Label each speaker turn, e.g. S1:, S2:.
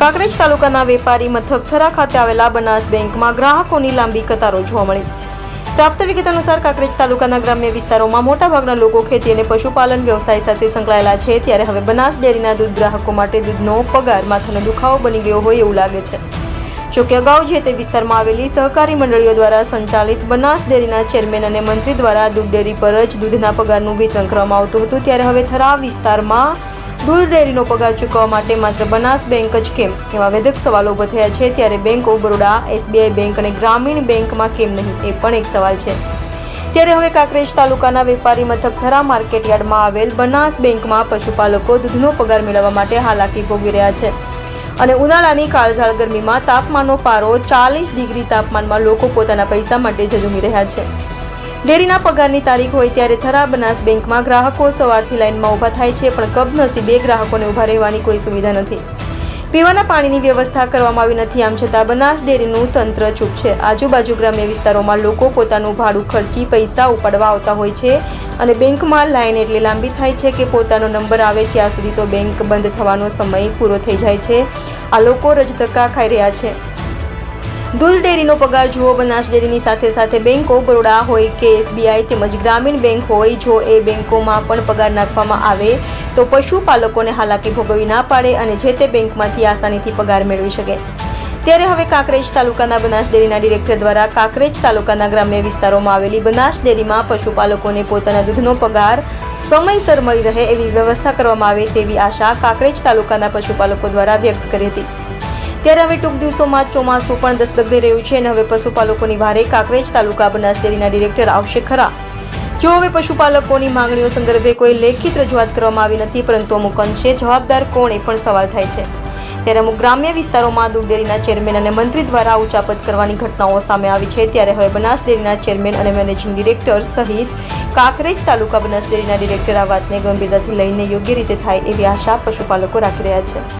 S1: કાંકરેજ તાલુકાના વેપારી મથક થરા ખાતે આવેલા બનાસ બેંકમાં ગ્રાહકોની લાંબી કતારો જોવા મળી. પ્રાપ્ત વિગત અનુસાર કાંકરેજ તાલુકાના ગ્રામ્ય વિસ્તારોમાં મોટાભાગના લોકો ખેતી અને પશુપાલન વ્યવસાય સાથે સંકળાયેલા છે. ત્યારે હવે બનાસ ડેરીના દૂધ ગ્રાહકો માટે દૂધનો પગાર માથાનો દુખાવો બની ગયો હોય એવું લાગે છે. જોકે અગાઉ જે તે વિસ્તારમાં આવેલી સહકારી મંડળીઓ દ્વારા સંચાલિત બનાસ ડેરીના ચેરમેન અને મંત્રી દ્વારા દૂધ ડેરી પર જ દૂધના પગારનું વિતરણ કરવામાં આવતું હતું. ત્યારે હવે થરા વિસ્તારમાં દૂધ ડેરીનો પગાર ચૂકવવા માટે માત્ર બનાસ બેંક જ કેમ? એવા વેધક સવાલો ઊભા થયા છે ત્યારે bank of Baroda, SBI bank અને ગ્રામીણ બેંકમાં કેમ નહીં? એ પણ એક સવાલ છે. ત્યારે હવે કાંકરેજ તાલુકાના વેપારી મથક થરા માર્કેટ યાર્ડમાં આવેલ બનાસ બેંકમાં પશુપાલકો દૂધનો પગાર મેળવવા માટે હાલાકી ભોગવી રહ્યા છે. અને ઉનાળાની કાળઝાળ ગરમીમાં તાપમાનનો પારો ચાલીસ ડિગ્રી તાપમાનમાં લોકો પોતાના પૈસા માટે ઝઝૂમી રહ્યા છે. ડેરીના પગારની તારીખ હોય ત્યારે થરા બનાસ બેંકમાં ગ્રાહકો સવારથી લાઇનમાં ઊભા થાય છે, પણ કમનસીબે ગ્રાહકોને ઊભા રહેવાની કોઈ સુવિધા નથી. પીવાના પાણીની વ્યવસ્થા કરવામાં આવી નથી, આમ છતાં બનાસ ડેરીનું તંત્ર ચૂપ છે. આજુબાજુ ગ્રામ્ય વિસ્તારોમાં લોકો પોતાનું ભાડું ખર્ચી પૈસા ઉપાડવા આવતા હોય છે અને બેંકમાં લાઇન એટલી લાંબી થાય છે કે પોતાનો નંબર આવે ત્યાં સુધી તો બેંક બંધ થવાનો સમય પૂરો થઈ જાય છે. આ લોકો રજધક્કા ખાઈ રહ્યા છે. દૂધ ડેરીનો પગાર જુઓ, બનાસ ડેરીની સાથે સાથે બેંક ઓફ બરોડા હોય કે એસબીઆઈ તેમજ ગ્રામીણ બેંક હોય, જો એ બેંકોમાં પણ પગાર નાખવામાં આવે, તો પશુપાલકોને હાલાકી ભોગવી ના પાડે અને જે તે બેંકમાંથી આસાનીથી પગાર મેળવી શકે. ત્યારે હવે કાંકરેજ તાલુકાના બનાસ ડેરીના ડિરેક્ટર દ્વારા કાંકરેજ તાલુકાના ગ્રામ્ય વિસ્તારોમાં આવેલી બનાસ ડેરીમાં પશુપાલકોને પોતાના દૂધનો પગાર સમયસર મળી રહે એવી વ્યવસ્થા કરવામાં આવે તેવી આશા કાંકરેજ તાલુકાના પશુપાલકો દ્વારા વ્યક્ત કરી હતી. ત્યારે હવે ટૂંક દિવસોમાં ચોમાસું પણ દસ્તક રહ્યું છે અને હવે પશુપાલકોની વારે કાંકરેજ તાલુકા બનાસડેરીના ડિરેક્ટર આવશે ખરા. જો હવે પશુપાલકોની માંગણીઓ સંદર્ભે કોઈ લેખિત રજૂઆત કરવામાં આવી નથી, પરંતુ અમુક અંશે જવાબદાર કોણ એ પણ સવાલ થાય છે. ત્યારે અમુક ગ્રામ્ય વિસ્તારોમાં દૂધ ડેરીના ચેરમેન અને મંત્રી દ્વારા ઉચાપત કરવાની ઘટનાઓ સામે આવી છે. ત્યારે હવે બનાસ ડેરીના ચેરમેન અને મેનેજિંગ ડિરેક્ટર સહિત કાંકરેજ તાલુકા બનાસ ડેરીના ડિરેક્ટર આ વાતને ગંભીરતાથી લઈને યોગ્ય રીતે થાય એવી આશા પશુપાલકો રાખી રહ્યા છે.